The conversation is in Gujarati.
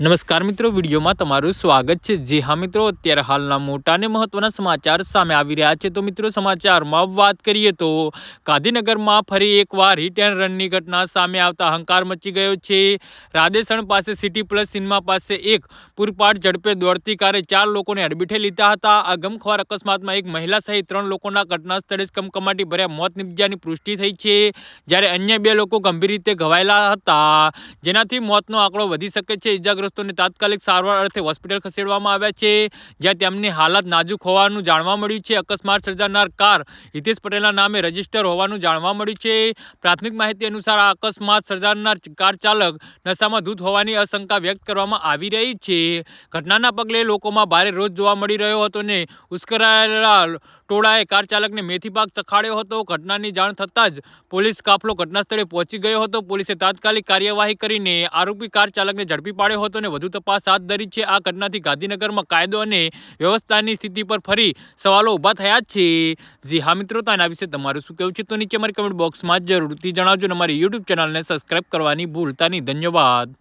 નમસ્કાર મિત્રો, વિડીયોમાં તમારું સ્વાગત છે. જે હા મિત્રો, અત્યારે હાલના મોટા અને મહત્વના સમાચાર સામે આવી રહ્યા છે. તો મિત્રો, સમાચારમાં વાત કરીએ તો ગાંધીનગરમાં ફરી એકવાર હિટ એન્ડ રનની ઘટના સામે આવતા હંકાર મચી ગયો છે. રાધેસણ પાસે સિટી પ્લસ સિનેમા પાસે એક પૂરપાટ ઝડપે દોડતી કારે ચાર લોકોને અડબીઠે લીધા હતા. આ ગમખ્વાર અકસ્માતમાં એક મહિલા સહિત ત્રણ લોકોના ઘટના સ્થળે જ કમકમાટી ભર્યા મોત નિપજ્યાની પુષ્ટિ થઈ છે. જ્યારે અન્ય બે લોકો ગંભીર રીતે ઘવાયેલા હતા. જેનાથી મોતનો આંકડો વધી શકે છે. ઇજાગ્રસ્તોને તાત્કાલિક સારવાર અર્થે હોસ્પિટલ ખસેડવામાં આવ્યા છે, જ્યાં તેમની હાલત નાજુક હોવાનું જાણવા મળ્યું છે. અકસ્માત સર્જાનાર કાર હિતેશ પટેલના નામે રજિસ્ટર હોવાનું જાણવા મળ્યું છે. પ્રાથમિક માહિતી અનુસાર આ અકસ્માત સર્જાનાર કાર ચાલક નશામાં ધૂત હોવાની આશંકા વ્યક્ત કરવામાં આવી રહી છે. ઘટનાના પગલે લોકોમાં ભારે રોષ જોવા મળી રહ્યો હતો ને ઉશ્કેરાયેલા ટોળાએ કાર ચાલકને મેથી પાક ચખાડ્યો હતો. ઘટનાની જાણ થતાં જ પોલીસ કાફલો ઘટના સ્થળે પહોંચી ગયો હતો. પોલીસે તાત્કાલિક કાર્યવાહી કરીને આરોપી કાર ચાલકને ઝડપી પાડ્યો હતો અને વધુ તપાસ હાથ ધરી છે. આ ઘટનાથી ગાંધીનગરમાં કાયદો અને વ્યવસ્થાની સ્થિતિ પર ફરી સવાલો ઊભા થયા છે. જી હા મિત્રો, તો આના વિશે તમારું શું કહેવું છે? તો નીચે અમારી કમેન્ટ બોક્સમાં જરૂરથી જણાવજો અને અમારી યુટ્યુબ ચેનલને સબસ્ક્રાઈબ કરવાની ભૂલતા નહીં. ધન્યવાદ.